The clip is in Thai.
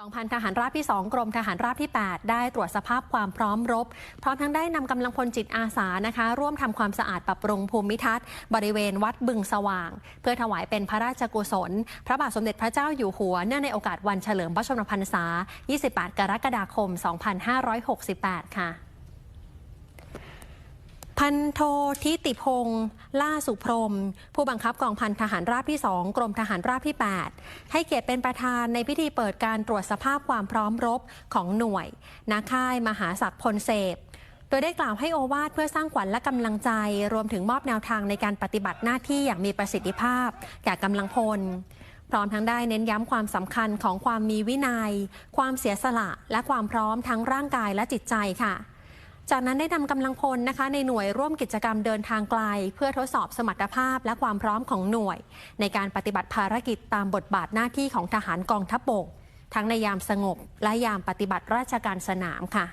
กองพันทหารราบที่ 2 กรมทหารราบที่ 8 ได้ตรวจสภาพความพร้อมรบ พร้อมทั้งได้นำกำลังพลจิตอาสานะคะ ร่วมทำความสะอาดปรับปรุงภูมิทัศน์ บริเวณวัดบึงสว่าง เพื่อถวายเป็นพระราชกุศล พระบาทสมเด็จพระเจ้าอยู่หัว เนื่องในโอกาสวันเฉลิมพระชนมพรรษา 28 กรกฎาคม 2568 ค่ะ พันโททิติพงศ์ล่าสุพรม ผู้บังคับกองพันทหารราบที่ 2 กรมทหารราบที่ 8 ให้เกียรติเป็นประธานในพิธีเปิดการตรวจสภาพความพร้อมรบของหน่วย นาค่ายมหาศักดิ์พลเสพโดยได้กล่าวให้โอวาทเพื่อสร้างขวัญและกำลังใจ รวมถึงมอบแนวทางในการปฏิบัติหน้าที่อย่างมีประสิทธิภาพ แก่กำลังพล พร้อมทั้งได้เน้นย้ำความสำคัญของความมีวินัย ความเสียสละ และความพร้อมทั้งร่างกายและจิตใจค่ะ จากนั้นได้นำกำลังพลนะคะ ในหน่วยร่วมกิจกรรมเดินทางไกล เพื่อทดสอบสมรรถภาพและความพร้อมของหน่วย ในการปฏิบัติภารกิจตามบทบาทหน้าที่ของทหารกองทัพบก ทั้งในยามสงบและยามปฏิบัติราชการสนามค่ะ